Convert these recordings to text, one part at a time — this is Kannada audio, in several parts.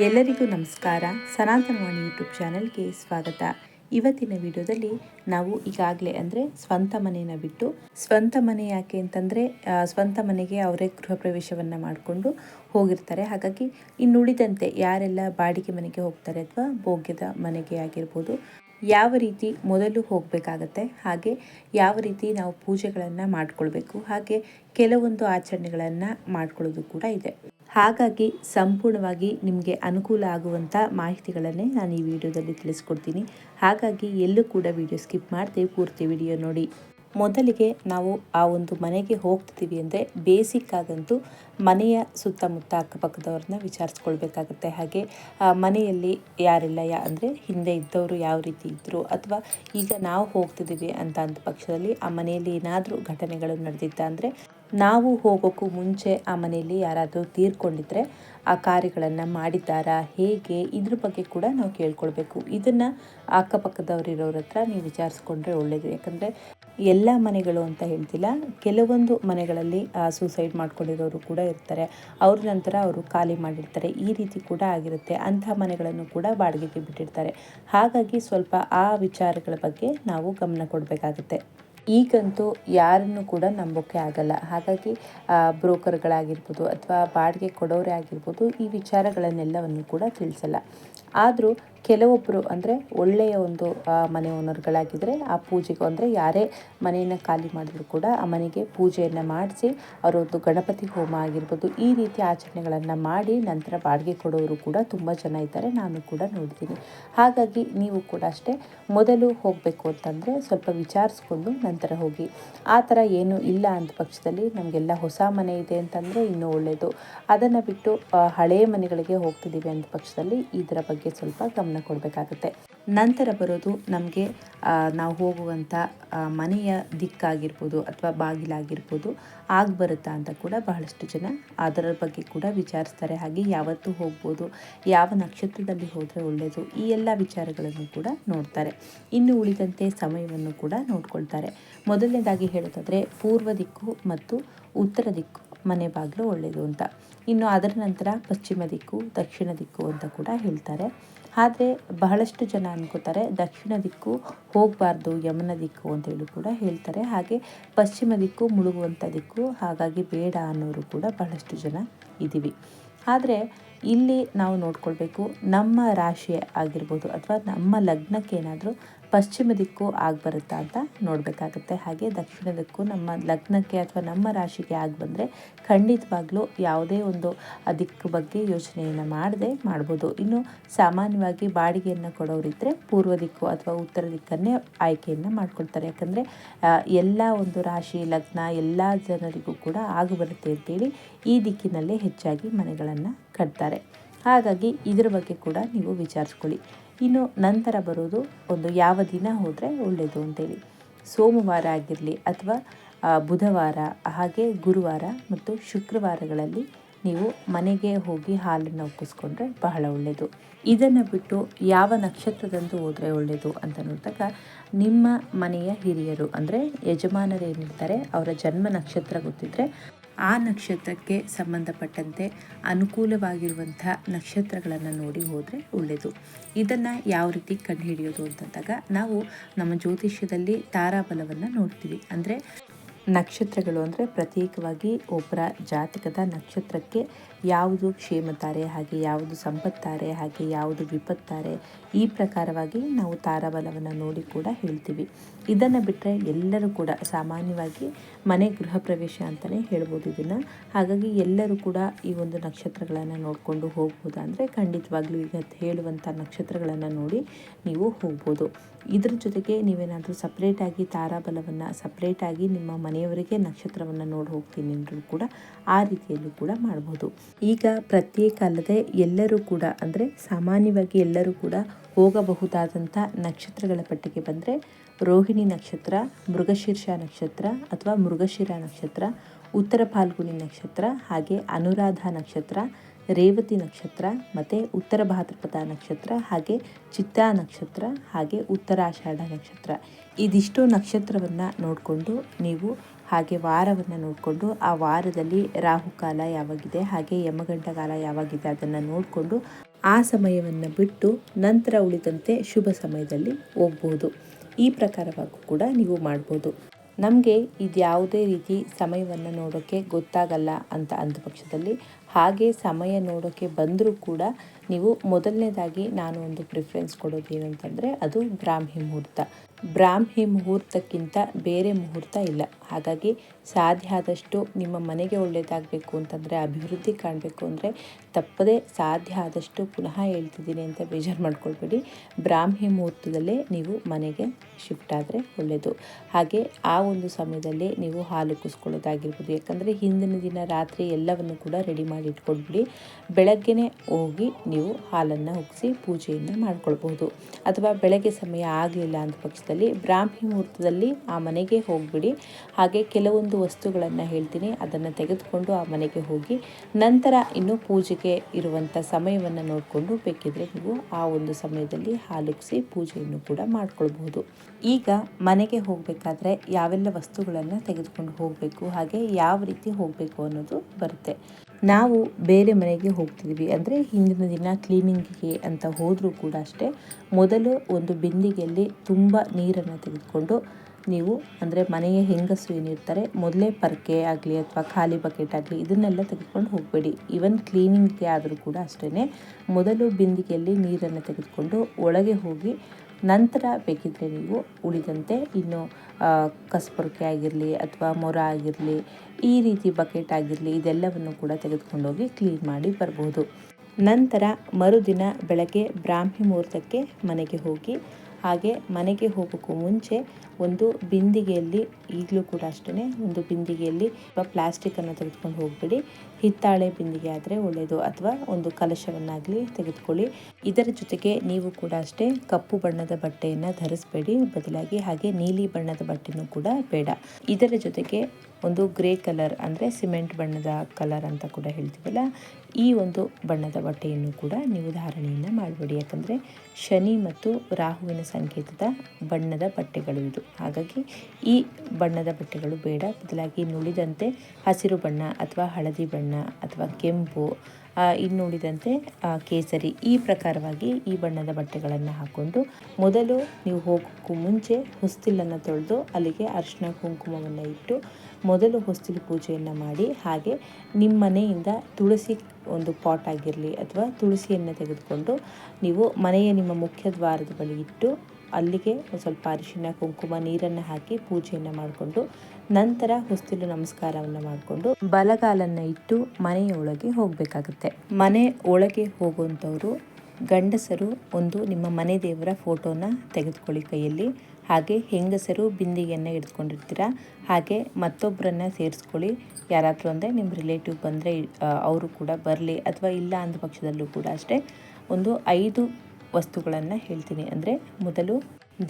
ಎಲ್ಲರಿಗೂ ನಮಸ್ಕಾರ. ಸನಾತನವಾಣಿ ಯೂಟ್ಯೂಬ್ ಚಾನಲ್ಗೆ ಸ್ವಾಗತ. ಇವತ್ತಿನ ವಿಡಿಯೋದಲ್ಲಿ ನಾವು ಈಗಾಗಲೇ ಅಂದರೆ ಸ್ವಂತ ಮನೆಯನ್ನು ಬಿಟ್ಟು ಸ್ವಂತ ಮನೆ ಯಾಕೆ ಅಂತಂದರೆ ಸ್ವಂತ ಮನೆಗೆ ಅವರೇ ಗೃಹ ಪ್ರವೇಶವನ್ನು ಮಾಡಿಕೊಂಡು ಹೋಗಿರ್ತಾರೆ. ಹಾಗಾಗಿ ಇನ್ನುಳಿದಂತೆ ಯಾರೆಲ್ಲ ಬಾಡಿಗೆ ಮನೆಗೆ ಹೋಗ್ತಾರೆ ಅಥವಾ ಭೋಗ್ಯದ ಮನೆಗೆ ಆಗಿರ್ಬೋದು, ಯಾವ ರೀತಿ ಮೊದಲು ಹೋಗಬೇಕಾಗತ್ತೆ, ಹಾಗೆ ಯಾವ ರೀತಿ ನಾವು ಪೂಜೆಗಳನ್ನು ಮಾಡಿಕೊಳ್ಬೇಕು, ಹಾಗೆ ಕೆಲವೊಂದು ಆಚರಣೆಗಳನ್ನು ಮಾಡ್ಕೊಳ್ಳೋದು ಕೂಡ ಇದೆ. ಹಾಗಾಗಿ ಸಂಪೂರ್ಣವಾಗಿ ನಿಮಗೆ ಅನುಕೂಲ ಆಗುವಂಥ ಮಾಹಿತಿಗಳನ್ನೇ ನಾನು ಈ ವಿಡಿಯೋದಲ್ಲಿ ತಿಳಿಸ್ಕೊಡ್ತೀನಿ. ಹಾಗಾಗಿ ಎಲ್ಲೂ ಕೂಡ ವಿಡಿಯೋ ಸ್ಕಿಪ್ ಮಾಡ್ತೀವಿ ಪೂರ್ತಿ ವಿಡಿಯೋ ನೋಡಿ. ಮೊದಲಿಗೆ ನಾವು ಆ ಒಂದು ಮನೆಗೆ ಹೋಗ್ತಿದ್ದೀವಿ ಅಂದರೆ ಬೇಸಿಕ್ ಆಗಂತೂ ಮನೆಯ ಸುತ್ತಮುತ್ತ ಅಕ್ಕಪಕ್ಕದವ್ರನ್ನ ವಿಚಾರಿಸ್ಕೊಳ್ಬೇಕಾಗತ್ತೆ. ಹಾಗೆ ಮನೆಯಲ್ಲಿ ಯಾರಿಲ್ಲ ಯಾ, ಅಂದರೆ ಹಿಂದೆ ಇದ್ದವರು ಯಾವ ರೀತಿ ಇದ್ದರು ಅಥವಾ ಈಗ ನಾವು ಹೋಗ್ತಿದ್ದೀವಿ ಅಂತ ಅಂದ ಪಕ್ಷದಲ್ಲಿ ಆ ಮನೆಯಲ್ಲಿ ಏನಾದರೂ ಘಟನೆಗಳು ನಡೆದಿತ್ತ ಅಂದರೆ ನಾವು ಹೋಗೋಕ್ಕೂ ಮುಂಚೆ ಆ ಮನೆಯಲ್ಲಿ ಯಾರಾದರೂ ತೀರ್ಕೊಂಡಿದ್ರೆ ಆ ಕಾರ್ಯಗಳನ್ನು ಮಾಡಿದ್ದಾರಾ, ಹೇಗೆ, ಇದ್ರ ಬಗ್ಗೆ ಕೂಡ ನಾವು ಕೇಳ್ಕೊಳ್ಬೇಕು. ಇದನ್ನು ಅಕ್ಕಪಕ್ಕದವ್ರು ಇರೋರ ಹತ್ರ ನೀವು ವಿಚಾರಿಸ್ಕೊಂಡ್ರೆ ಒಳ್ಳೆಯದು ಯಾಕಂದರೆ ಎಲ್ಲ ಮನೆಗಳು ಅಂತ ಹೇಳ್ತಿಲ್ಲ, ಕೆಲವೊಂದು ಮನೆಗಳಲ್ಲಿ ಸೂಸೈಡ್ ಮಾಡ್ಕೊಂಡಿರೋರು ಕೂಡ ಇರ್ತಾರೆ. ಅವ್ರ ನಂತರ ಅವರು ಖಾಲಿ ಮಾಡಿರ್ತಾರೆ. ಈ ರೀತಿ ಕೂಡ ಆಗಿರುತ್ತೆ. ಅಂಥ ಮನೆಗಳನ್ನು ಕೂಡ ಬಾಡಿಗೆಗೆ ಬಿಟ್ಟಿರ್ತಾರೆ. ಹಾಗಾಗಿ ಸ್ವಲ್ಪ ಆ ವಿಚಾರಗಳ ಬಗ್ಗೆ ನಾವು ಗಮನ ಕೊಡಬೇಕಾಗುತ್ತೆ. ಈಗಂತೂ ಯಾರನ್ನು ಕೂಡ ನಂಬೋಕೆ ಆಗಲ್ಲ. ಹಾಗಾಗಿ ಬ್ರೋಕರ್ಗಳಾಗಿರ್ಬೋದು ಅಥವಾ ಬಾಡಿಗೆ ಕೊಡೋರೇ ಆಗಿರ್ಬೋದು ಈ ವಿಚಾರಗಳನ್ನೆಲ್ಲವನ್ನು ಕೂಡ ತಿಳಿಸಲ್ಲ. ಆದರೂ ಕೆಲವೊಬ್ಬರು ಅಂದರೆ ಒಳ್ಳೆಯ ಒಂದು ಮನೆ ಓನರ್ಗಳಾಗಿದ್ದರೆ ಆ ಪೂಜೆಗೂ ಅಂದರೆ ಯಾರೇ ಮನೆಯನ್ನು ಖಾಲಿ ಮಾಡಿದ್ರು ಕೂಡ ಆ ಮನೆಗೆ ಪೂಜೆಯನ್ನು ಮಾಡಿಸಿ ಅವರೊಂದು ಗಣಪತಿ ಹೋಮ ಆಗಿರ್ಬೋದು ಈ ರೀತಿ ಆಚರಣೆಗಳನ್ನು ಮಾಡಿ ನಂತರ ಬಾಡಿಗೆ ಕೊಡೋರು ಕೂಡ ತುಂಬ ಜನ ಇದ್ದಾರೆ. ನಾನು ಕೂಡ ನೋಡ್ತೀನಿ. ಹಾಗಾಗಿ ನೀವು ಕೂಡ ಅಷ್ಟೇ ಮೊದಲು ಹೋಗಬೇಕು ಅಂತಂದರೆ ಸ್ವಲ್ಪ ವಿಚಾರಿಸ್ಕೊಂಡು ನಂತರ ಹೋಗಿ. ಆ ಥರ ಏನು ಇಲ್ಲ ಅಂತ ಪಕ್ಷದಲ್ಲಿ ನಮಗೆಲ್ಲ ಹೊಸ ಮನೆ ಇದೆ ಅಂತಂದರೆ ಇನ್ನೂ ಒಳ್ಳೆಯದು ಅದನ್ನು ಬಿಟ್ಟು ಹಳೆಯ ಮನೆಗಳಿಗೆ ಹೋಗ್ತಿದ್ದೀವಿ ಅಂತ ಪಕ್ಷದಲ್ಲಿ ಇದರ ಬಗ್ಗೆ ಸ್ವಲ್ಪ ಗಮನ ಕೊಡಬೇಕಾಗುತ್ತೆ. ನಂತರ ಬರೋದು ನಮಗೆ ನಾವು ಹೋಗುವಂಥ ಮನೆಯ ದಿಕ್ಕಾಗಿರ್ಬೋದು ಅಥವಾ ಬಾಗಿಲಾಗಿರ್ಬೋದು ಆಗ ಬರುತ್ತಾ ಅಂತ ಕೂಡ ಬಹಳಷ್ಟು ಜನ ಅದರ ಬಗ್ಗೆ ಕೂಡ ವಿಚಾರಿಸ್ತಾರೆ. ಹಾಗೆ ಯಾವತ್ತು ಹೋಗ್ಬೋದು, ಯಾವ ನಕ್ಷತ್ರದಲ್ಲಿ ಹೋದರೆ ಒಳ್ಳೆಯದು ಈ ಎಲ್ಲ ವಿಚಾರಗಳನ್ನು ಕೂಡ ನೋಡ್ತಾರೆ. ಇನ್ನು ಉಳಿದಂತೆ ಸಮಯವನ್ನು ಕೂಡ ನೋಡ್ಕೊಳ್ತಾರೆ. ಮೊದಲನೇದಾಗಿ ಹೇಳೋದಾದರೆ ಪೂರ್ವ ದಿಕ್ಕು ಮತ್ತು ಉತ್ತರ ದಿಕ್ಕು ಮನೆ ಬಾಗಿಲು ಒಳ್ಳೆಯದು ಅಂತ. ಇನ್ನು ಅದರ ನಂತರ ಪಶ್ಚಿಮ ದಿಕ್ಕು, ದಕ್ಷಿಣ ದಿಕ್ಕು ಅಂತ ಕೂಡ ಹೇಳ್ತಾರೆ. ಆದರೆ ಬಹಳಷ್ಟು ಜನ ಅನ್ಕೋತಾರೆ, ದಕ್ಷಿಣ ದಿಕ್ಕು ಹೋಗಬಾರ್ದು, ಯಮನ ದಿಕ್ಕು ಅಂತೇಳಿ ಕೂಡ ಹೇಳ್ತಾರೆ. ಹಾಗೆ ಪಶ್ಚಿಮ ದಿಕ್ಕು ಮುಳುಗುವಂಥ ದಿಕ್ಕು, ಹಾಗಾಗಿ ಬೇಡ ಅನ್ನೋರು ಕೂಡ ಬಹಳಷ್ಟು ಜನ ಇದ್ದೀವಿ. ಆದರೆ ಇಲ್ಲಿ ನಾವು ನೋಡ್ಕೊಳ್ಬೇಕು ನಮ್ಮ ರಾಶಿ ಆಗಿರ್ಬೋದು ಅಥವಾ ನಮ್ಮ ಲಗ್ನಕ್ಕೆ ಏನಾದರೂ ಪಶ್ಚಿಮ ದಿಕ್ಕು ಆಗಿಬರುತ್ತಾ ಅಂತ ನೋಡಬೇಕಾಗುತ್ತೆ. ಹಾಗೆ ದಕ್ಷಿಣ ದಿಕ್ಕು ನಮ್ಮ ಲಗ್ನಕ್ಕೆ ಅಥವಾ ನಮ್ಮ ರಾಶಿಗೆ ಆಗಿ ಬಂದರೆ ಖಂಡಿತವಾಗ್ಲೂ ಯಾವುದೇ ಒಂದು ದಿಕ್ಕು ಬಗ್ಗೆ ಯೋಚನೆಯನ್ನು ಮಾಡದೆ ಮಾಡ್ಬೋದು. ಇನ್ನು ಸಾಮಾನ್ಯವಾಗಿ ಬಾಡಿಗೆಯನ್ನು ಕೊಡೋರಿದ್ದರೆ ಪೂರ್ವ ದಿಕ್ಕು ಅಥವಾ ಉತ್ತರ ದಿಕ್ಕನ್ನೇ ಆಯ್ಕೆಯನ್ನು ಮಾಡ್ಕೊಳ್ತಾರೆ. ಯಾಕಂದರೆ ಎಲ್ಲ ಒಂದು ರಾಶಿ, ಲಗ್ನ ಎಲ್ಲ ಜನರಿಗೂ ಕೂಡ ಆಗಿ ಬರುತ್ತೆ ಅಂತೇಳಿ ಈ ದಿಕ್ಕಿನಲ್ಲೇ ಹೆಚ್ಚಾಗಿ ಮನೆಗಳನ್ನು ಕಟ್ತಾರೆ. ಹಾಗಾಗಿ ಇದರ ಬಗ್ಗೆ ಕೂಡ ನೀವು ವಿಚಾರಿಸ್ಕೊಳ್ಳಿ. ಇನ್ನು ನಂತರ ಬರೋದು ಒಂದು ಯಾವ ದಿನ ಹೋದರೆ ಒಳ್ಳೆಯದು ಅಂತೇಳಿ. ಸೋಮವಾರ ಆಗಿರಲಿ ಅಥವಾ ಬುಧವಾರ, ಹಾಗೆ ಗುರುವಾರ ಮತ್ತು ಶುಕ್ರವಾರಗಳಲ್ಲಿ ನೀವು ಮನೆಗೆ ಹೋಗಿ ಹಾಲನ್ನು ಒಪ್ಪಿಸ್ಕೊಂಡ್ರೆ ಬಹಳ ಒಳ್ಳೆಯದು ಇದನ್ನು ಬಿಟ್ಟು ಯಾವ ನಕ್ಷತ್ರದಂದು ಹೋದರೆ ಒಳ್ಳೆಯದು ಅಂತ ನೋಡಿದಾಗ ನಿಮ್ಮ ಮನೆಯ ಹಿರಿಯರು ಅಂದರೆ ಯಜಮಾನರೇನಿರ್ತಾರೆ ಅವರ ಜನ್ಮ ನಕ್ಷತ್ರ ಗೊತ್ತಿದ್ದರೆ ಆ ನಕ್ಷತ್ರಕ್ಕೆ ಸಂಬಂಧಪಟ್ಟಂತೆ ಅನುಕೂಲವಾಗಿರುವಂಥ ನಕ್ಷತ್ರಗಳನ್ನು ನೋಡಿ ಹೋದರೆ ಒಳ್ಳೆಯದು. ಇದನ್ನು ಯಾವ ರೀತಿ ಕಂಡುಹಿಡಿಯೋದು ಅಂತಂದಾಗ ನಾವು ನಮ್ಮ ಜ್ಯೋತಿಷ್ಯದಲ್ಲಿ ತಾರಾಬಲವನ್ನು ನೋಡ್ತೀವಿ. ಅಂದರೆ ನಕ್ಷತ್ರಗಳು ಅಂದರೆ ಪ್ರತ್ಯೇಕವಾಗಿ ಒಬ್ಬರ ಜಾತಕದ ನಕ್ಷತ್ರಕ್ಕೆ ಯಾವುದು ಕ್ಷೇಮತಾರೆ, ಹಾಗೆ ಯಾವುದು ಸಂಪತ್ತಾರೆ, ಹಾಗೆ ಯಾವುದು ವಿಪತ್ತಾರೆ, ಈ ಪ್ರಕಾರವಾಗಿ ನಾವು ತಾರಾಬಲವನ್ನು ನೋಡಿ ಕೂಡ ಹೇಳ್ತೀವಿ. ಇದನ್ನು ಬಿಟ್ಟರೆ ಎಲ್ಲರೂ ಕೂಡ ಸಾಮಾನ್ಯವಾಗಿ ಮನೆ ಗೃಹ ಪ್ರವೇಶ ಅಂತಲೇ ಹೇಳ್ಬೋದು ಇದನ್ನು. ಹಾಗಾಗಿ ಎಲ್ಲರೂ ಕೂಡ ಈ ಒಂದು ನಕ್ಷತ್ರಗಳನ್ನು ನೋಡಿಕೊಂಡು ಹೋಗ್ಬೋದು ಅಂದರೆ ಖಂಡಿತವಾಗ್ಲೂ ಈಗ ಹೇಳುವಂಥ ನಕ್ಷತ್ರಗಳನ್ನು ನೋಡಿ ನೀವು ಹೋಗ್ಬೋದು. ಇದ್ರ ಜೊತೆಗೆ ನೀವೇನಾದರೂ ಸಪ್ರೇಟಾಗಿ ತಾರಾಬಲವನ್ನು ಸಪ್ರೇಟಾಗಿ ನಿಮ್ಮ ಮನೆಯವರಿಗೆ ನಕ್ಷತ್ರವನ್ನು ನೋಡಿ ಹೋಗ್ತೀನಿ ಅಂದರೂ ಕೂಡ ಆ ರೀತಿಯಲ್ಲೂ ಕೂಡ ಮಾಡ್ಬೋದು. ಈಗ ಪ್ರತ್ಯೇಕ ಅಲ್ಲದೆ ಎಲ್ಲರೂ ಕೂಡ, ಅಂದರೆ ಸಾಮಾನ್ಯವಾಗಿ ಎಲ್ಲರೂ ಕೂಡ ಹೋಗಬಹುದಾದಂಥ ನಕ್ಷತ್ರಗಳ ಪಟ್ಟಿಗೆ ಬಂದರೆ ರೋಹಿಣಿ ನಕ್ಷತ್ರ, ಮೃಗಶೀರ್ಷ ನಕ್ಷತ್ರ ಅಥವಾ ಮೃಗಶಿರ ನಕ್ಷತ್ರ, ಉತ್ತರ ಫಾಲ್ಗುಣಿ ನಕ್ಷತ್ರ, ಹಾಗೆ ಅನುರಾಧ ನಕ್ಷತ್ರ, ರೇವತಿ ನಕ್ಷತ್ರ ಮತ್ತು ಉತ್ತರ ಭಾದ್ರಪದ ನಕ್ಷತ್ರ, ಹಾಗೆ ಚಿತ್ತಾ ನಕ್ಷತ್ರ, ಹಾಗೆ ಉತ್ತರಾಷಾಢ ನಕ್ಷತ್ರ. ಇದಿಷ್ಟು ನಕ್ಷತ್ರವನ್ನು ನೋಡಿಕೊಂಡು ನೀವು ಹಾಗೆ ವಾರವನ್ನು ನೋಡಿಕೊಂಡು ಆ ವಾರದಲ್ಲಿ ರಾಹುಕಾಲ ಯಾವಾಗಿದೆ, ಹಾಗೆ ಯಮಗಂಟ ಕಾಲ ಯಾವಾಗಿದೆ ಅದನ್ನು ನೋಡಿಕೊಂಡು ಆ ಸಮಯವನ್ನು ಬಿಟ್ಟು ನಂತರ ಉಳಿದಂತೆ ಶುಭ ಸಮಯದಲ್ಲಿ ಹೋಗ್ಬೋದು. ಈ ಪ್ರಕಾರವಾಗೂ ಕೂಡ ನೀವು ಮಾಡ್ಬೋದು. ನಮಗೆ ಇದ್ಯಾವುದೇ ರೀತಿ ಸಮಯವನ್ನು ನೋಡೋಕ್ಕೆ ಗೊತ್ತಾಗಲ್ಲ ಅಂತ ಅಂದ ಪಕ್ಷದಲ್ಲಿ ಹಾಗೆ ಸಮಯ ನೋಡೋಕ್ಕೆ ಬಂದರೂ ಕೂಡ ನೀವು ಮೊದಲನೇದಾಗಿ ನಾನು ಒಂದು ಪ್ರಿಫರೆನ್ಸ್ ಕೊಡೋದು ಏನಂತಂದರೆ ಅದು ಬ್ರಾಹ್ಮಿ ಮುಹೂರ್ತ. ಬ್ರಾಹ್ಮಿ ಮುಹೂರ್ತಕ್ಕಿಂತ ಬೇರೆ ಮುಹೂರ್ತ ಇಲ್ಲ. ಹಾಗಾಗಿ ಸಾಧ್ಯ ಆದಷ್ಟು ನಿಮ್ಮ ಮನೆಗೆ ಒಳ್ಳೆಯದಾಗಬೇಕು ಅಂತಂದರೆ, ಅಭಿವೃದ್ಧಿ ಕಾಣಬೇಕು ಅಂದರೆ ತಪ್ಪದೇ ಸಾಧ್ಯ ಆದಷ್ಟು ಪುನಃ ಹೇಳ್ತಿದ್ದೀನಿ ಅಂತ ಬೇಜಾರು ಮಾಡ್ಕೊಳ್ಬೇಡಿ. ಬ್ರಾಹ್ಮಿ ಮುಹೂರ್ತದಲ್ಲೇ ನೀವು ಮನೆಗೆ ಶಿಫ್ಟ್ ಆದರೆ ಒಳ್ಳೆಯದು ಹಾಗೆ ಆ ಒಂದು ಸಮಯದಲ್ಲಿ ನೀವು ಹಾಲು ಕುಸ್ಕೊಳ್ಳೋದಾಗಿರ್ಬೋದು. ಯಾಕಂದರೆ ಹಿಂದಿನ ದಿನ ರಾತ್ರಿ ಎಲ್ಲವನ್ನು ಕೂಡ ರೆಡಿ ಮಾಡಿ ಇಟ್ಕೊಳ್ಬಿಡಿ ಬೆಳಗ್ಗೆನೇ ಹೋಗಿ ನೀವು ಹಾಲನ್ನು ಉಗಿಸಿ ಪೂಜೆಯನ್ನು ಮಾಡ್ಕೊಳ್ಬೋದು ಅಥವಾ ಬೆಳಗ್ಗೆ ಸಮಯ ಆಗಲಿಲ್ಲ ಅಂದ ಪಕ್ಷದಲ್ಲಿ ಬ್ರಾಹ್ಮಿ ಮುಹೂರ್ತದಲ್ಲಿ ಆ ಮನೆಗೆ ಹೋಗಿಬಿಡಿ. ಹಾಗೆ ಕೆಲವೊಂದು ವಸ್ತುಗಳನ್ನು ಹೇಳ್ತೀನಿ. ಅದನ್ನು ತೆಗೆದುಕೊಂಡು ಆ ಮನೆಗೆ ಹೋಗಿ ನಂತರ ಇನ್ನು ಪೂಜೆಗೆ ಇರುವಂಥ ಸಮಯವನ್ನು ನೋಡಿಕೊಂಡು ಬೇಕಿದ್ರೆ ನೀವು ಆ ಒಂದು ಸಮಯದಲ್ಲಿ ಹಾಲುಗ್ಸಿ ಪೂಜೆಯನ್ನು ಕೂಡ ಮಾಡ್ಕೊಳ್ಬಹುದು. ಈಗ ಮನೆಗೆ ಹೋಗಬೇಕಾದ್ರೆ ಯಾವೆಲ್ಲ ವಸ್ತುಗಳನ್ನು ತೆಗೆದುಕೊಂಡು ಹೋಗಬೇಕು, ಹಾಗೆ ಯಾವ ರೀತಿ ಹೋಗಬೇಕು ಅನ್ನೋದು ಬರುತ್ತೆ. ನಾವು ಬೇರೆ ಮನೆಗೆ ಹೋಗ್ತಿದ್ವಿ. ಅಂದರೆ ಹಿಂದಿನ ದಿನ ಕ್ಲೀನಿಂಗಿಗೆ ಅಂತ ಹೋದರೂ ಕೂಡ ಅಷ್ಟೇ, ಮೊದಲು ಒಂದು ಬಿಂದಿಗೆಯಲ್ಲಿ ತುಂಬ ನೀರನ್ನು ತೆಗೆದುಕೊಂಡು ನೀವು ಅಂದರೆ ಮನೆಯ ಹೆಂಗಸು ಏನಿರ್ತಾರೆ, ಮೊದಲೇ ಪರ್ಕೆ ಆಗಲಿ ಅಥವಾ ಖಾಲಿ ಬಕೆಟ್ ಆಗಲಿ ಇದನ್ನೆಲ್ಲ ತೆಗೆದುಕೊಂಡು ಹೋಗಬೇಡಿ. ಈವನ್ ಕ್ಲೀನಿಂಗ್ಗೆ ಆದರೂ ಕೂಡ ಅಷ್ಟೇ ಮೊದಲು ಬಿಂದಿಗೆಯಲ್ಲಿ ನೀರನ್ನು ತೆಗೆದುಕೊಂಡು ಒಳಗೆ ಹೋಗಿ ನಂತರ ಬೇಕಿದ್ದರೆ ನೀವು ಉಳಿದಂತೆ ಇನ್ನು ಕಸ್ಪೊರಕೆ ಆಗಿರಲಿ ಅಥವಾ ಮೊರ ಆಗಿರಲಿ, ಈ ರೀತಿ ಬಕೆಟ್ ಆಗಿರಲಿ ಇದೆಲ್ಲವನ್ನು ಕೂಡ ತೆಗೆದುಕೊಂಡೋಗಿ ಕ್ಲೀನ್ ಮಾಡಿ ಬರ್ಬೋದು. ನಂತರ ಮರುದಿನ ಬೆಳಗ್ಗೆ ಬ್ರಾಹ್ಮಿ ಮುಹೂರ್ತಕ್ಕೆ ಮನೆಗೆ ಹೋಗಿ, ಹಾಗೆ ಮನೆಗೆ ಹೋಗೋಕ್ಕೂ ಮುಂಚೆ ಒಂದು ಬಿಂದಿಗೆಯಲ್ಲಿ, ಈಗಲೂ ಕೂಡ ಅಷ್ಟೇ ಒಂದು ಬಿಂದಿಗೆಯಲ್ಲಿ ಪ್ಲಾಸ್ಟಿಕ್ಕನ್ನು ತೆಗೆದುಕೊಂಡು ಹೋಗಬೇಡಿ. ಹಿತ್ತಾಳೆ ಬಿಂದಿಗೆ ಆದರೆ ಒಳ್ಳೆಯದು ಅಥವಾ ಒಂದು ಕಲಶವನ್ನಾಗಲಿ ತೆಗೆದುಕೊಳ್ಳಿ. ಇದರ ಜೊತೆಗೆ ನೀವು ಕೂಡ ಅಷ್ಟೇ ಕಪ್ಪು ಬಣ್ಣದ ಬಟ್ಟೆಯನ್ನು ಧರಿಸಬೇಡಿ. ಬದಲಾಗಿ ಹಾಗೆ ನೀಲಿ ಬಣ್ಣದ ಬಟ್ಟೆನೂ ಕೂಡ ಬೇಡ. ಇದರ ಜೊತೆಗೆ ಒಂದು ಗ್ರೇ ಕಲರ್ ಅಂದರೆ ಸಿಮೆಂಟ್ ಬಣ್ಣದ ಕಲರ್ ಅಂತ ಕೂಡ ಹೇಳ್ತೀವಲ್ಲ, ಈ ಒಂದು ಬಣ್ಣದ ಬಟ್ಟೆಯನ್ನು ಕೂಡ ನೀವು ಧಾರಣೆಯನ್ನು ಮಾಡಬೇಡಿ. ಯಾಕಂದರೆ ಶನಿ ಮತ್ತು ರಾಹುವಿನ ಸಂಕೇತದ ಬಣ್ಣದ ಬಟ್ಟೆಗಳು ಇದು. ಹಾಗಾಗಿ ಈ ಬಣ್ಣದ ಬಟ್ಟೆಗಳು ಬೇಡ. ಬದಲಾಗಿ ನುಳಿದಂತೆ ಹಸಿರು ಬಣ್ಣ ಅಥವಾ ಹಳದಿ ಬಣ್ಣ ಅಥವಾ ಕೆಂಪು ಇನ್ನುಳಿದಂತೆ ಕೇಸರಿ ಈ ಪ್ರಕಾರವಾಗಿ ಈ ಬಣ್ಣದ ಬಟ್ಟೆಗಳನ್ನು ಹಾಕ್ಕೊಂಡು ಮೊದಲು ನೀವು ಹೋಗೋಕ್ಕೂ ಮುಂಚೆ ಹೊಸ್ತಿಲನ್ನು ತೊಳೆದು ಅಲ್ಲಿಗೆ ಅರಿಶಿನ ಕುಂಕುಮವನ್ನು ಇಟ್ಟು ಮೊದಲು ಹೊಸ್ತಿಲು ಪೂಜೆಯನ್ನು ಮಾಡಿ ಹಾಗೆ ನಿಮ್ಮ ಮನೆಯಿಂದ ತುಳಸಿ ಒಂದು ಪಾಟ್ ಆಗಿರಲಿ ಅಥವಾ ತುಳಸಿಯನ್ನು ತೆಗೆದುಕೊಂಡು ನೀವು ಮನೆಯ ನಿಮ್ಮ ಮುಖ್ಯ ದ್ವಾರದ ಬಳಿ ಇಟ್ಟು ಅಲ್ಲಿಗೆ ಸ್ವಲ್ಪ ಅರಿಶಿನ, ಕುಂಕುಮ ನೀರನ್ನು ಹಾಕಿ ಪೂಜೆಯನ್ನು ಮಾಡಿಕೊಂಡು ನಂತರ ಹೊಸ್ತಿಲು ನಮಸ್ಕಾರವನ್ನು ಮಾಡಿಕೊಂಡು ಬಲಗಾಲನ್ನು ಇಟ್ಟು ಮನೆಯ ಒಳಗೆ ಹೋಗಬೇಕಾಗುತ್ತೆ. ಮನೆ ಒಳಗೆ ಹೋಗುವಂಥವರು, ಗಂಡಸರು ಒಂದು ನಿಮ್ಮ ಮನೆ ದೇವರ ಫೋಟೋನ ತೆಗೆದುಕೊಳ್ಳಿ ಕೈಯಲ್ಲಿ. ಹಾಗೆ ಹೆಂಗಸರು ಬಿಂದಿಗೆಯನ್ನು ಹಿಡಿದುಕೊಂಡಿರ್ತೀರ ಹಾಗೆ ಮತ್ತೊಬ್ಬರನ್ನ ಸೇರಿಸ್ಕೊಳ್ಳಿ. ಯಾರಾದರೂ ಅಂದರೆ ನಿಮ್ಮ ರಿಲೇಟಿವ್ ಬಂದರೆ ಅವರು ಕೂಡ ಬರಲಿ. ಅಥವಾ ಇಲ್ಲ ಅಂದ ಪಕ್ಷದಲ್ಲೂ ಕೂಡ ಅಷ್ಟೇ. ಒಂದು ಐದು ವಸ್ತುಗಳನ್ನು ಹೇಳ್ತೀನಿ. ಅಂದರೆ ಮೊದಲು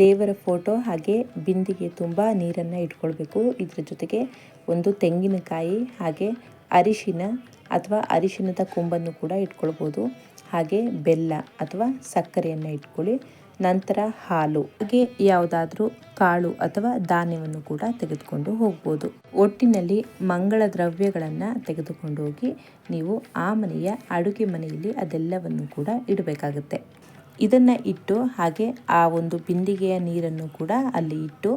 ದೇವರ ಫೋಟೋ ಹಾಗೆ ಬಿಂದಿಗೆ ತುಂಬ ನೀರನ್ನು ಇಟ್ಕೊಳ್ಬೇಕು. ಇದರ ಜೊತೆಗೆ ಒಂದು ತೆಂಗಿನಕಾಯಿ ಹಾಗೆ ಅರಿಶಿನ ಅಥವಾ ಅರಿಶಿನದ ಕೊಂಬನ್ನು ಕೂಡ ಇಟ್ಕೊಳ್ಬೋದು. ಹಾಗೆ ಬೆಲ್ಲ ಅಥವಾ ಸಕ್ಕರೆಯನ್ನು ಇಟ್ಕೊಳ್ಳಿ. ನಂತರ ಹಾಲು. ಹಾಗೆ ಯಾವುದಾದ್ರೂ ಕಾಳು ಅಥವಾ ಧಾನ್ಯವನ್ನು ಕೂಡ ತೆಗೆದುಕೊಂಡು ಹೋಗ್ಬೋದು. ಒಟ್ಟಿನಲ್ಲಿ ಮಂಗಳ ದ್ರವ್ಯಗಳನ್ನು ತೆಗೆದುಕೊಂಡು ಹೋಗಿ ನೀವು ಆ ಮನೆಯ ಅಡುಗೆ ಮನೆಯಲ್ಲಿ ಅದೆಲ್ಲವನ್ನು ಕೂಡ ಇಡಬೇಕಾಗುತ್ತೆ. ಇದನ್ನು ಇಟ್ಟು ಹಾಗೆ ಆ ಒಂದು ಬಿಂದಿಗೆಯ ನೀರನ್ನು ಕೂಡ ಅಲ್ಲಿ ಇಟ್ಟು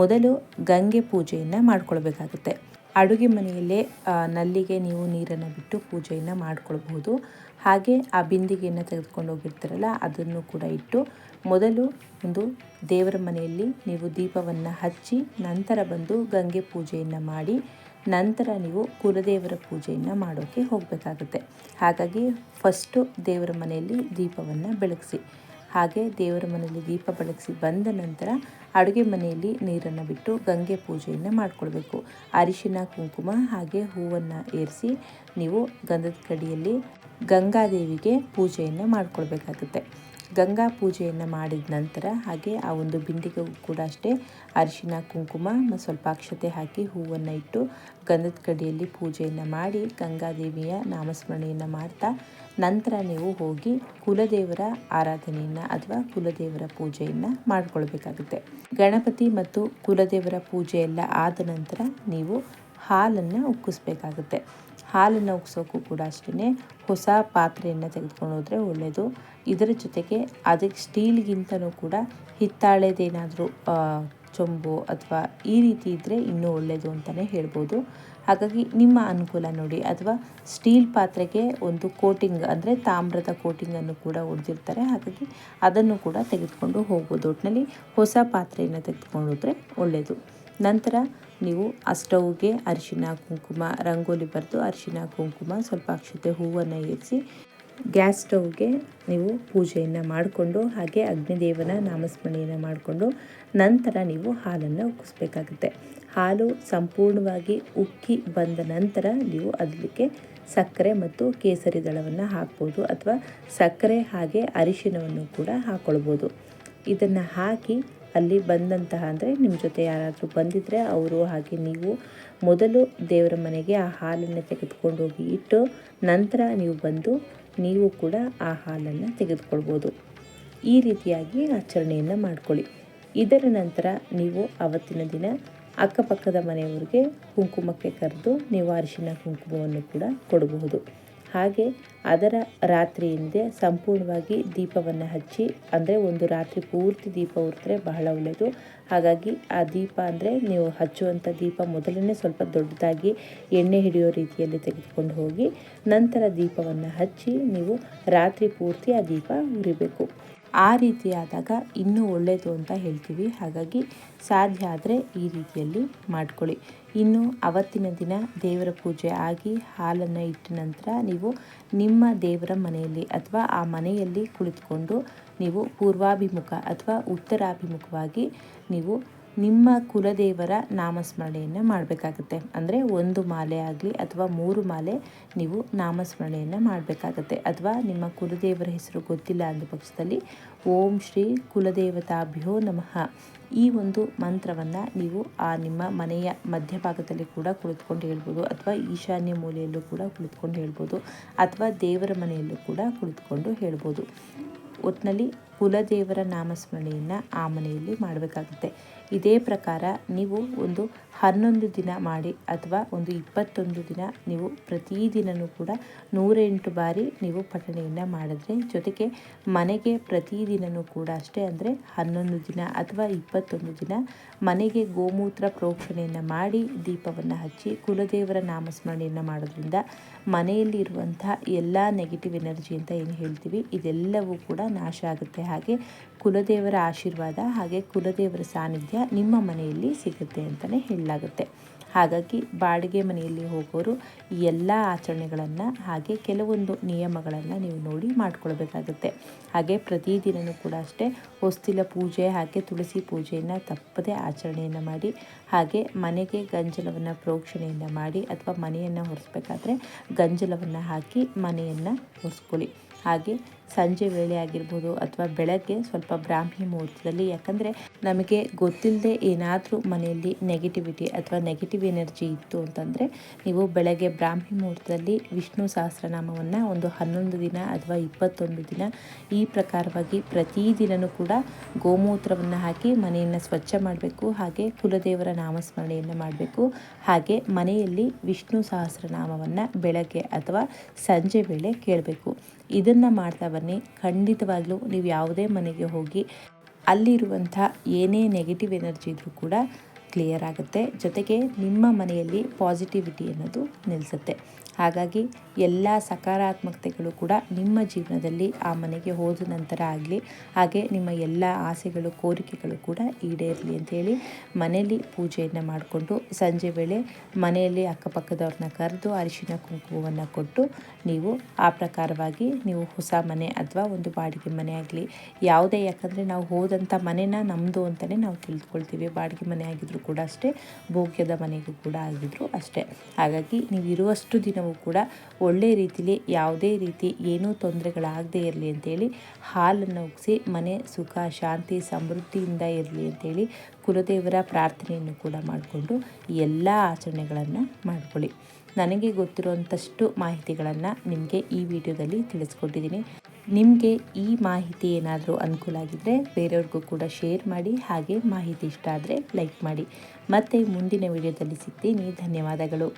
ಮೊದಲು ಗಂಗೆ ಪೂಜೆಯನ್ನು ಮಾಡ್ಕೊಳ್ಬೇಕಾಗುತ್ತೆ. ಅಡುಗೆ ಮನೆಯಲ್ಲೇ ನಲ್ಲಿಗೆ ನೀವು ನೀರನ್ನು ಬಿಟ್ಟು ಪೂಜೆಯನ್ನು ಮಾಡ್ಕೊಳ್ಬಹುದು. ಹಾಗೆ ಆ ಬಿಂದಿಗೆಯನ್ನು ತೆಗೆದುಕೊಂಡು ಹೋಗಿರ್ತಾರಲ್ಲ, ಅದನ್ನು ಕೂಡ ಇಟ್ಟು ಮೊದಲು ಒಂದು ದೇವರ ಮನೆಯಲ್ಲಿ ನೀವು ದೀಪವನ್ನು ಹಚ್ಚಿ ನಂತರ ಬಂದು ಗಂಗೆ ಪೂಜೆಯನ್ನು ಮಾಡಿ ನಂತರ ನೀವು ಕುಲದೇವರ ಪೂಜೆಯನ್ನು ಮಾಡೋಕ್ಕೆ ಹೋಗಬೇಕಾಗುತ್ತೆ. ಹಾಗಾಗಿ ಫಸ್ಟು ದೇವರ ಮನೆಯಲ್ಲಿ ದೀಪವನ್ನು ಬೆಳಗಿಸಿ. ಹಾಗೆ ದೇವರ ಮನೆಯಲ್ಲಿ ದೀಪ ಬೆಳಗಿಸಿ ಬಂದ ನಂತರ ಅಡುಗೆ ಮನೆಯಲ್ಲಿ ನೀರನ್ನು ಬಿಟ್ಟು ಗಂಗೆ ಪೂಜೆಯನ್ನು ಮಾಡಿಕೊಳ್ಬೇಕು. ಅರಿಶಿನ, ಕುಂಕುಮ ಹಾಗೆ ಹೂವನ್ನು ಏರಿಸಿ ನೀವು ಗಂಧದ ಕಡಿಯಲ್ಲಿ ಗಂಗಾದೇವಿಗೆ ಪೂಜೆಯನ್ನು ಮಾಡಿಕೊಳ್ಬೇಕಾಗುತ್ತೆ. ಗಂಗಾ ಪೂಜೆಯನ್ನು ಮಾಡಿದ ನಂತರ ಹಾಗೆ ಆ ಒಂದು ಬಿಂದಿಗೆಗೂ ಕೂಡ ಅಷ್ಟೇ ಅರಿಶಿನ, ಕುಂಕುಮ ಮತ್ತು ಸ್ವಲ್ಪ ಅಕ್ಷತೆ ಹಾಕಿ ಹೂವನ್ನು ಇಟ್ಟು ಗಂಧದ ಕಡಿಯಲ್ಲಿ ಪೂಜೆಯನ್ನು ಮಾಡಿ ಗಂಗಾದೇವಿಯ ನಾಮಸ್ಮರಣೆಯನ್ನು ಮಾಡ್ತಾ ನಂತರ ನೀವು ಹೋಗಿ ಕುಲದೇವರ ಆರಾಧನೆಯನ್ನು ಅಥವಾ ಕುಲದೇವರ ಪೂಜೆಯನ್ನು ಮಾಡಿಕೊಳ್ಬೇಕಾಗುತ್ತೆ. ಗಣಪತಿ ಮತ್ತು ಕುಲದೇವರ ಪೂಜೆಯೆಲ್ಲ ಆದ ನಂತರ ನೀವು ಹಾಲನ್ನು ಉಕ್ಕಿಸ್ಬೇಕಾಗುತ್ತೆ. ಹಾಲನ್ನು ಉಗ್ಸೋಕ್ಕೂ ಕೂಡ ಅಷ್ಟೇ ಹೊಸ ಪಾತ್ರೆಯನ್ನು ತೆಗೆದುಕೊಂಡು ಹೋದರೆ ಒಳ್ಳೆಯದು ಇದರ ಜೊತೆಗೆ ಅದಕ್ಕೆ ಸ್ಟೀಲ್ಗಿಂತಲೂ ಕೂಡ ಹಿತ್ತಾಳೆದೇನಾದರೂ ಚೊಂಬು ಅಥವಾ ಈ ರೀತಿ ಇದ್ದರೆ ಇನ್ನೂ ಒಳ್ಳೆಯದು ಅಂತಲೇ ಹೇಳ್ಬೋದು. ಹಾಗಾಗಿ ನಿಮ್ಮ ಅನುಕೂಲ ನೋಡಿ. ಅಥವಾ ಸ್ಟೀಲ್ ಪಾತ್ರೆಗೆ ಒಂದು ಕೋಟಿಂಗ್ ಅಂದರೆ ತಾಮ್ರದ ಕೋಟಿಂಗನ್ನು ಕೂಡ ಹೊಡೆದಿರ್ತಾರೆ ಹಾಗಾಗಿ ಅದನ್ನು ಕೂಡ ತೆಗೆದುಕೊಂಡು ಹೋಗ್ಬೋದು. ಒಟ್ಟಿನಲ್ಲಿ ಹೊಸ ಪಾತ್ರೆಯನ್ನು ತೆಗೆದುಕೊಂಡು ಹೋದರೆ ಒಳ್ಳೆಯದು ನಂತರ ನೀವು ಆ ಸ್ಟವ್ಗೆ ಅರಿಶಿನ ಕುಂಕುಮ, ರಂಗೋಲಿ ಬರೆದು ಅರಿಶಿನ ಕುಂಕುಮ ಸ್ವಲ್ಪ ಅಕ್ಷತೆ ಹೂವನ್ನು ಇರಿಸಿ, ಗ್ಯಾಸ್ ಸ್ಟವ್ಗೆ ನೀವು ಪೂಜೆಯನ್ನು ಮಾಡಿಕೊಂಡು ಹಾಗೆ ಅಗ್ನಿದೇವನ ನಾಮಸ್ಮರಣೆಯನ್ನು ಮಾಡಿಕೊಂಡು ನಂತರ ನೀವು ಹಾಲನ್ನು ಉಕ್ಕಿಸ್ಬೇಕಾಗುತ್ತೆ. ಹಾಲು ಸಂಪೂರ್ಣವಾಗಿ ಉಕ್ಕಿ ಬಂದ ನಂತರ ನೀವು ಅದಕ್ಕೆ ಸಕ್ಕರೆ ಮತ್ತು ಕೇಸರಿ ದಳವನ್ನು ಹಾಕ್ಬೋದು ಅಥವಾ ಸಕ್ಕರೆ ಹಾಗೆ ಅರಿಶಿನವನ್ನು ಕೂಡ ಹಾಕ್ಕೊಳ್ಬೋದು ಇದನ್ನು ಹಾಕಿ ಅಲ್ಲಿ ಬಂದಂತಹ ಅಂದರೆ ನಿಮ್ಮ ಜೊತೆ ಯಾರಾದರೂ ಬಂದಿದ್ದರೆ ಅವರು ಹಾಗೆ ನೀವು ಮೊದಲು ದೇವರ ಮನೆಗೆ ಆ ಹಾಲನ್ನು ತೆಗೆದುಕೊಂಡು ಹೋಗಿ ಇಟ್ಟು ನಂತರ ನೀವು ಬಂದು ನೀವು ಕೂಡ ಆ ಹಾಲನ್ನು ತೆಗೆದುಕೊಳ್ಬೋದು. ಈ ರೀತಿಯಾಗಿ ಆಚರಣೆಯನ್ನು ಮಾಡ್ಕೊಳ್ಳಿ. ಇದರ ನಂತರ ನೀವು ಅವತ್ತಿನ ದಿನ ಅಕ್ಕಪಕ್ಕದ ಮನೆಯವರಿಗೆ ಕುಂಕುಮಕ್ಕೆ ಕರೆದು ನೀವು ಅರಿಶಿನ ಕುಂಕುಮವನ್ನು ಕೂಡ ಕೊಡಬಹುದು. ಹಾಗೆ ಅದರ ರಾತ್ರಿಯಿಂದ ಸಂಪೂರ್ಣವಾಗಿ ದೀಪವನ್ನು ಹಚ್ಚಿ, ಅಂದರೆ ಒಂದು ರಾತ್ರಿ ಪೂರ್ತಿ ದೀಪ ಉರಿದ್ರೆ ಬಹಳ ಒಳ್ಳೆಯದು ಹಾಗಾಗಿ ಆ ದೀಪ ಅಂದರೆ ನೀವು ಹಚ್ಚುವಂಥ ದೀಪ ಮೊದಲನೇ ಸ್ವಲ್ಪ ದೊಡ್ಡದಾಗಿ ಎಣ್ಣೆ ಹಿಡಿಯೋ ರೀತಿಯಲ್ಲಿ ತೆಗೆದುಕೊಂಡು ಹೋಗಿ, ನಂತರ ದೀಪವನ್ನು ಹಚ್ಚಿ ನೀವು ರಾತ್ರಿ ಪೂರ್ತಿ ಆ ದೀಪ ಉರಿಬೇಕು. ಆ ರೀತಿ ಆದಾಗ ಇನ್ನೂ ಒಳ್ಳೆಯದು ಅಂತ ಹೇಳ್ತೀವಿ. ಹಾಗಾಗಿ ಸಾಧ್ಯ ಆದರೆ ಈ ರೀತಿಯಲ್ಲಿ ಮಾಡ್ಕೊಳ್ಳಿ. ಇನ್ನು ಅವತ್ತಿನ ದಿನ ದೇವರ ಪೂಜೆ ಆಗಿ ಹಾಲನ್ನು ಇಟ್ಟ ನಂತರ ನೀವು ನಿಮ್ಮ ದೇವರ ಮನೆಯಲ್ಲಿ ಅಥವಾ ಆ ಮನೆಯಲ್ಲಿ ಕುಳಿತುಕೊಂಡು ನೀವು ಪೂರ್ವಾಭಿಮುಖ ಅಥವಾ ಉತ್ತರಾಭಿಮುಖವಾಗಿ ನೀವು ನಿಮ್ಮ ಕುಲದೇವರ ನಾಮಸ್ಮರಣೆಯನ್ನು ಮಾಡಬೇಕಾಗುತ್ತೆ. ಅಂದರೆ ಒಂದು ಮಾಲೆ ಆಗಲಿ ಅಥವಾ ಮೂರು ಮಾಲೆ ನೀವು ನಾಮಸ್ಮರಣೆಯನ್ನು ಮಾಡಬೇಕಾಗತ್ತೆ. ಅಥವಾ ನಿಮ್ಮ ಕುಲದೇವರ ಹೆಸರು ಗೊತ್ತಿಲ್ಲ ಅಂದ ಪಕ್ಷದಲ್ಲಿ ಓಂ ಶ್ರೀ ಕುಲದೇವತಾಭ್ಯೋ ನಮಃ. ಈ ಒಂದು ಮಂತ್ರವನ್ನು ನೀವು ಆ ನಿಮ್ಮ ಮನೆಯ ಮಧ್ಯಭಾಗದಲ್ಲಿ ಕೂಡ ಕುಳಿತುಕೊಂಡು ಹೇಳ್ಬೋದು. ಅಥವಾ ಈಶಾನ್ಯ ಮೂಲೆಯಲ್ಲೂ ಕೂಡ ಕುಳಿತುಕೊಂಡು ಹೇಳ್ಬೋದು. ಅಥವಾ ದೇವರ ಮನೆಯಲ್ಲೂ ಕೂಡ ಕುಳಿತುಕೊಂಡು ಹೇಳ್ಬೋದು. ಒಟ್ಟಿನಲ್ಲಿ ಕುಲದೇವರ ನಾಮಸ್ಮರಣೆಯನ್ನು ಆ ಮನೆಯಲ್ಲಿ ಮಾಡಬೇಕಾಗುತ್ತೆ. ಇದೇ ಪ್ರಕಾರ ನೀವು ಒಂದು ಹನ್ನೊಂದು ದಿನ ಮಾಡಿ ಅಥವಾ ಒಂದು ಇಪ್ಪತ್ತೊಂದು ದಿನ ನೀವು ಪ್ರತಿದಿನವೂ ಕೂಡ ನೂರೆಂಟು ಬಾರಿ ನೀವು ಪಠಣೆಯನ್ನು ಮಾಡಿದ್ರೆ, ಜೊತೆಗೆ ಮನೆಗೆ ಪ್ರತಿದಿನವೂ ಕೂಡ ಅಷ್ಟೇ ಅಂದರೆ ಹನ್ನೊಂದು ದಿನ ಅಥವಾ ಇಪ್ಪತ್ತೊಂದು ದಿನ ಮನೆಗೆ ಗೋಮೂತ್ರ ಪ್ರೋಕ್ಷಣೆಯನ್ನು ಮಾಡಿ ದೀಪವನ್ನು ಹಚ್ಚಿ ಕುಲದೇವರ ನಾಮಸ್ಮರಣೆಯನ್ನು ಮಾಡೋದ್ರಿಂದ ಮನೆಯಲ್ಲಿ ಇರುವಂತಹ ಎಲ್ಲ ನೆಗೆಟಿವ್ ಎನರ್ಜಿ ಅಂತ ಏನು ಹೇಳ್ತೀವಿ, ಇದೆಲ್ಲವೂ ಕೂಡ ನಾಶ ಆಗುತ್ತೆ. ಹಾಗೆ ಕುಲದೇವರ ಆಶೀರ್ವಾದ ಹಾಗೆ ಕುಲದೇವರ ಸಾನ್ನಿಧ್ಯ ನಿಮ್ಮ ಮನೆಯಲ್ಲಿ ಸಿಗುತ್ತೆ ಅಂತಲೇ ಹೇಳಲಾಗುತ್ತೆ. ಹಾಗಾಗಿ ಬಾಡಿಗೆ ಮನೆಯಲ್ಲಿ ಹೋಗೋರು ಈ ಎಲ್ಲ ಆಚರಣೆಗಳನ್ನು ಹಾಗೆ ಕೆಲವೊಂದು ನಿಯಮಗಳನ್ನು ನೀವು ನೋಡಿ ಮಾಡ್ಕೊಳ್ಬೇಕಾಗುತ್ತೆ. ಹಾಗೆ ಪ್ರತಿದಿನವೂ ಕೂಡ ಅಷ್ಟೇ ಹೊಸ್ತಿಲ ಪೂಜೆ ಹಾಗೆ ತುಳಸಿ ಪೂಜೆಯನ್ನು ತಪ್ಪದೇ ಆಚರಣೆಯನ್ನು ಮಾಡಿ, ಹಾಗೆ ಮನೆಗೆ ಗಂಜಲವನ್ನು ಪ್ರೋಕ್ಷಣೆಯಿಂದ ಮಾಡಿ ಅಥವಾ ಮನೆಯನ್ನು ಹೊರಿಸ್ಬೇಕಾದ್ರೆ ಗಂಜಲವನ್ನು ಹಾಕಿ ಮನೆಯನ್ನು ಹೊರಿಸ್ಕೊಳ್ಳಿ ಹಾಗೆ ಸಂಜೆ ವೇಳೆ ಆಗಿರ್ಬೋದು ಅಥವಾ ಬೆಳಗ್ಗೆ ಸ್ವಲ್ಪ ಬ್ರಾಹ್ಮಿ ಮುಹೂರ್ತದಲ್ಲಿ, ಯಾಕಂದರೆ ನಮಗೆ ಗೊತ್ತಿಲ್ಲದೆ ಏನಾದರೂ ಮನೆಯಲ್ಲಿ ನೆಗೆಟಿವಿಟಿ ಅಥವಾ ನೆಗೆಟಿವ್ ಎನರ್ಜಿ ಇತ್ತು ಅಂತಂದರೆ, ನೀವು ಬೆಳಗ್ಗೆ ಬ್ರಾಹ್ಮಿ ಮುಹೂರ್ತದಲ್ಲಿ ವಿಷ್ಣು ಸಹಸ್ರನಾಮವನ್ನು ಒಂದು ಹನ್ನೊಂದು ದಿನ ಅಥವಾ ಇಪ್ಪತ್ತೊಂದು ದಿನ ಈ ಪ್ರಕಾರವಾಗಿ ಪ್ರತಿದಿನವೂ ಕೂಡ ಗೋಮೂತ್ರವನ್ನು ಹಾಕಿ ಮನೆಯನ್ನು ಸ್ವಚ್ಛ ಮಾಡಬೇಕು, ಹಾಗೆ ಕುಲದೇವರ ನಾಮಸ್ಮರಣೆಯನ್ನು ಮಾಡಬೇಕು, ಹಾಗೆ ಮನೆಯಲ್ಲಿ ವಿಷ್ಣು ಸಹಸ್ರನಾಮವನ್ನು ಬೆಳಗ್ಗೆ ಅಥವಾ ಸಂಜೆ ವೇಳೆ ಕೇಳಬೇಕು. ಇದನ್ನು ಮಾಡ್ತಾ ಬನ್ನಿ. ಖಂಡಿತವಾಗ್ಲೂ ನೀವು ಯಾವುದೇ ಮನೆಗೆ ಹೋಗಿ ಅಲ್ಲಿರುವಂಥ ಏನೇ ನೆಗೆಟಿವ್ ಎನರ್ಜಿ ಇದ್ದರೂ ಕೂಡ ಕ್ಲಿಯರ್ ಆಗುತ್ತೆ. ಜೊತೆಗೆ ನಿಮ್ಮ ಮನೆಯಲ್ಲಿ ಪಾಸಿಟಿವಿಟಿ ಅನ್ನೋದು ನಿಲ್ಲಿಸುತ್ತೆ ಹಾಗಾಗಿ ಎಲ್ಲ ಸಕಾರಾತ್ಮಕತೆಗಳು ಕೂಡ ನಿಮ್ಮ ಜೀವನದಲ್ಲಿ ಆ ಮನೆಗೆ ಹೋದ ನಂತರ ಆಗಲಿ, ಹಾಗೆ ನಿಮ್ಮ ಎಲ್ಲ ಆಸೆಗಳು, ಕೋರಿಕೆಗಳು ಕೂಡ ಈಡೇರಲಿ ಅಂತೇಳಿ ಮನೆಯಲ್ಲಿ ಪೂಜೆಯನ್ನು ಮಾಡಿಕೊಂಡು ಸಂಜೆ ವೇಳೆ ಮನೆಯಲ್ಲಿ ಅಕ್ಕಪಕ್ಕದವ್ರನ್ನ ಕರೆದು ಅರಿಶಿನ ಕುಂಕುಮವನ್ನು ಕೊಟ್ಟು ನೀವು ಆ ಪ್ರಕಾರವಾಗಿ ನೀವು ಹೊಸ ಮನೆ ಅಥವಾ ಒಂದು ಬಾಡಿಗೆ ಮನೆ ಆಗಲಿ, ಯಾವುದೇ ಯಾಕಂದರೆ ನಾವು ಹೋದಂಥ ಮನೆನ ನಮ್ಮದು ಅಂತಲೇ ನಾವು ತಿಳಿದುಕೊಳ್ತೀವಿ ಬಾಡಿಗೆ ಮನೆ ಆಗಿದ್ರು ಕೂಡ ಅಷ್ಟೇ, ಭೋಗ್ಯದ ಮನೆಗೂ ಕೂಡ ಆಗಿದ್ರು ಅಷ್ಟೇ. ಹಾಗಾಗಿ ನೀವು ಇರುವಷ್ಟು ಕೂಡ ಒಳ್ಳೆಯ ರೀತಿಲಿ ಯಾವುದೇ ರೀತಿ ಏನೂ ತೊಂದರೆಗಳಾಗದೇ ಇರಲಿ ಅಂತೇಳಿ ಹಾಲನ್ನು ಉಗಿಸಿ ಮನೆ ಸುಖ, ಶಾಂತಿ, ಸಮೃದ್ಧಿಯಿಂದ ಇರಲಿ ಅಂತೇಳಿ ಕುಲದೇವರ ಪ್ರಾರ್ಥನೆಯನ್ನು ಕೂಡ ಮಾಡಿಕೊಂಡು ಎಲ್ಲ ಆಚರಣೆಗಳನ್ನು ಮಾಡಿಕೊಳ್ಳಿ. ನನಗೆ ಗೊತ್ತಿರುವಂಥಷ್ಟು ಮಾಹಿತಿಗಳನ್ನು ನಿಮಗೆ ಈ ವಿಡಿಯೋದಲ್ಲಿ ತಿಳಿಸ್ಕೊಟ್ಟಿದ್ದೀನಿ. ನಿಮಗೆ ಈ ಮಾಹಿತಿ ಏನಾದರೂ ಅನುಕೂಲ ಆಗಿದ್ದರೆ ಬೇರೆಯವ್ರಿಗೂ ಕೂಡ ಶೇರ್ ಮಾಡಿ, ಹಾಗೆ ಮಾಹಿತಿ ಇಷ್ಟ ಆದರೆ ಲೈಕ್ ಮಾಡಿ. ಮತ್ತೆ ಮುಂದಿನ ವಿಡಿಯೋದಲ್ಲಿ ಸಿಗ್ತೀನಿ. ಧನ್ಯವಾದಗಳು.